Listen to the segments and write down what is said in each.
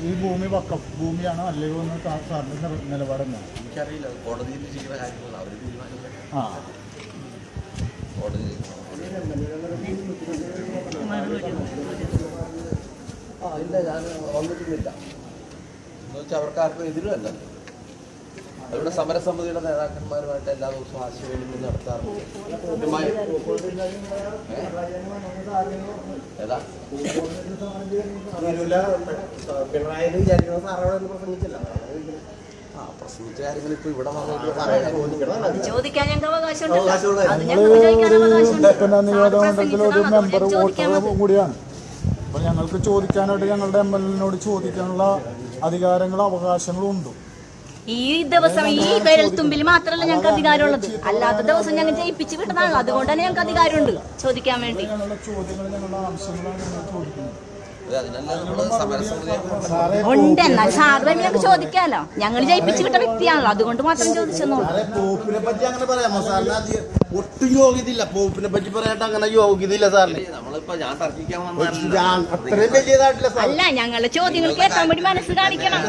ഈ ഭൂമി വക്കം ഭൂമിയാണോ അല്ലയോ എന്ന് സാറിന്റെ നില- നിലപാട് എന്താണ് എനിക്കറിയില്ല. കോടതിയിൽ ചെയ്യുന്ന കാര്യങ്ങൾ അവർ തീരുമാനിക്കും ആ. കോടതി ആ ഇല്ല ഞാൻ വന്നിട്ടില്ല എന്ന് വെച്ചാൽ അവർക്ക് ആർക്കും എതിരുമല്ല അവരുടെ സമരസമിതിയുടെ നേതാക്കന്മാരുമായിട്ട് എല്ലാ ദിവസവും ആശയവിനിമയം നടത്താറുണ്ട്. കൃത്യമായി ഏ? ഏതാ? പിണറായി വിചാരിക്കുന്ന സാറോട് പ്രസംഗിച്ചില്ല. ആ പ്രസംഗിച്ച കാര്യങ്ങൾ ഇപ്പൊ ഇവിടെ ഒരു മെമ്പർ വോട്ടർ കൂടിയാണ്. അപ്പൊ ഞങ്ങൾക്ക് ചോദിക്കാനായിട്ട് ഞങ്ങളുടെ എം എൽ എനോട് ചോദിക്കാനുള്ള അധികാരങ്ങളും അവകാശങ്ങളും ഉണ്ട്. ഈ ദിവസം ഈ വിരൽത്തുമ്പിൽ മാത്രമല്ല ഞങ്ങൾക്ക് അധികാരമുള്ളത്. അല്ലാത്ത ദിവസം ഞങ്ങൾ ജയിപ്പിച്ച് വിട്ടതാണ് അതുകൊണ്ട് തന്നെ ഞങ്ങൾക്ക് അധികാരമുണ്ട്. ചോദിക്കാൻ വേണ്ടി. ഉണ്ട് എന്നാൽ സാർ തന്നെ ഞങ്ങൾക്ക് ചോദിക്കാമല്ലോ. ഞങ്ങൾ ജയിപ്പിച്ച് വിട്ട വ്യക്തിയാണല്ലോ. അതുകൊണ്ട് മാത്രം ചോദിച്ചെന്നുള്ളൂ ഒട്ടും യോഗ്യതയില്ല. പോപ്പിനെ പറ്റി പറയാട്ട് അങ്ങനെ യോഗ്യതയില്ല സാറിന്. അത്രയും വലിയതായിട്ടില്ല സാർ അല്ല ഞങ്ങളുടെ ചോദ്യങ്ങൾ കേൾക്കാൻ വേണ്ടി മനസ്സ് കാണിക്കണം.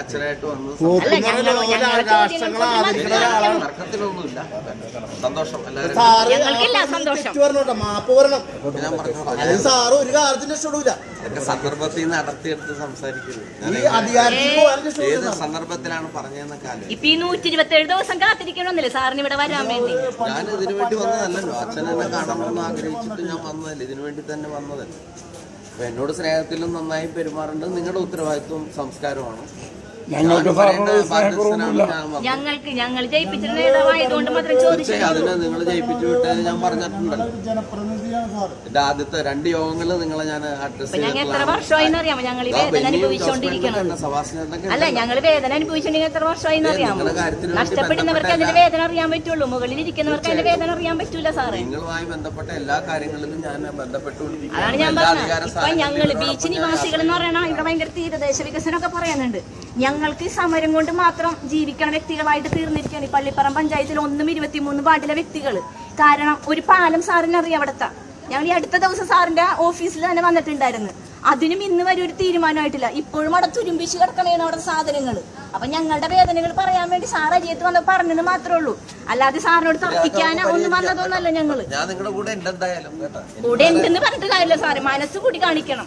അച്ഛനായിട്ട് വന്ന് രാഷ്ട്രങ്ങളെ തർക്കത്തിലൊന്നുമില്ല. സന്തോഷം എല്ലാവരും. സാറ് ഞങ്ങൾക്കില്ല സന്തോഷം. തെറ്റ് പറഞ്ഞോട്ടെ മാപ്പ് പറയണം. ഞാൻ പറഞ്ഞു അല്ലെങ്കിൽ സാറ് ഒരു കാര്യത്തിന് ഇഷ്ടപ്പെടില്ല ഇതൊക്കെ സന്ദർഭത്തിൽ നിന്ന് അടർത്തിയെടുത്ത് സംസാരിക്കുന്നത്. ഞാൻ ഈ അധികാരത്തിൽ പോകാൻ ഏത് ഇഷ്ടപ്പെടില്ല സന്ദർഭത്തിലാണ് പറഞ്ഞതെന്നൊക്കെ ആലോചിക്കും. ഇപ്പൊ ഈ നൂറ്റി ഇരുപത്തി ഏഴ് ദിവസം കാത്തിരിക്കണമെന്നില്ലേ സാറിന് ഇവിടെ വരാൻ വേണ്ടി? ഞാൻ ഇതിനു വേണ്ടി വന്നതല്ലല്ലോ. അച്ഛൻ എന്നെ കാണണമെന്ന് ആഗ്രഹിച്ചിട്ട് ഞാൻ വന്നതല്ല? ഇതിനു വേണ്ടി തന്നെ വന്നതല്ല? അപ്പൊ എന്നോട് സ്നേഹത്തിലും നന്നായി പെരുമാറേണ്ടത് നിങ്ങളുടെ ഉത്തരവാദിത്വം സംസ്കാരമാണ് ഞങ്ങൾക്ക് ഞങ്ങൾക്ക് ഞങ്ങൾ ജയിപ്പിച്ചിട്ട് നേതാവായതുകൊണ്ട് മാത്രം ചോദിച്ചു. അതിന് നിങ്ങൾ ജയിപ്പിച്ചു വിട്ടത് ഞാൻ പറഞ്ഞിട്ടുണ്ടല്ലോ. ആദ്യത്തെ രണ്ട് യോഗങ്ങളിൽ നിങ്ങളെ ഞാൻ അഡ്രസ് ഞങ്ങൾ എത്ര വർഷമായി അറിയാമോ? ഞങ്ങൾ ഈ വേദന അനുഭവിച്ചുകൊണ്ടിരിക്കുന്നത് അല്ല ഞങ്ങൾ വേദന അനുഭവിച്ചിട്ടുണ്ടെങ്കിൽ എത്ര വർഷമായി അറിയാമോ? നഷ്ടപ്പെടുന്നവർക്ക് അതിന്റെ വേദന അറിയാൻ പറ്റുള്ളൂ. മുകളിൽ ഇരിക്കുന്നവർക്ക് അതിന്റെ വേദന അറിയാൻ പറ്റൂല സാറേ. നിങ്ങളുമായി ബന്ധപ്പെട്ട എല്ലാ കാര്യങ്ങളിലും ഞാൻ അതാണ് ഞാൻ പറഞ്ഞത്. ഇപ്പൊ ഞങ്ങൾ ബീച്ച് നിവാസികൾ എന്ന് പറയണ ഇവിടെ ഭയങ്കര തീരദേശ വികസനമൊക്കെ പറയുന്നുണ്ട്. ഞങ്ങൾക്ക് സമരം കൊണ്ട് മാത്രം ജീവിക്കണ വ്യക്തികളായിട്ട് തീർന്നിരിക്കുകയാണ് ഈ പള്ളിപ്പറം പഞ്ചായത്തിൽ ഒന്നും ഇരുപത്തിമൂന്ന് വാർഡിലെ വ്യക്തികൾ കാരണം ഒരു പാലം സാറിന് അറിയാം അവിടുത്തെ. ഞങ്ങൾ ഈ അടുത്ത ദിവസം സാറിന്റെ ഓഫീസിൽ തന്നെ വന്നിട്ടുണ്ടായിരുന്നു. അതിനും ഇന്ന് വരെ ഒരു തീരുമാനമായിട്ടില്ല. ഇപ്പോഴും അവിടെ തുരുമ്പിച്ച് കിടക്കണേണ് അവിടെ സാധനങ്ങൾ അപ്പൊ ഞങ്ങളുടെ വേദനകൾ പറയാൻ വേണ്ടി സാർ അരിയത്ത് വന്ന പറഞ്ഞെന്ന് മാത്രമേ ഉള്ളൂ. അല്ലാതെ സാറിനോട് തർക്കിക്കാനോ ഒന്നും വന്നതൊന്നല്ല ഞങ്ങൾ. കേട്ടോ. കൂടെ ഉണ്ടെന്ന് പറഞ്ഞിട്ട് കാര്യമില്ല സാറ്. മനസ്സ് കൂടി കാണിക്കണം.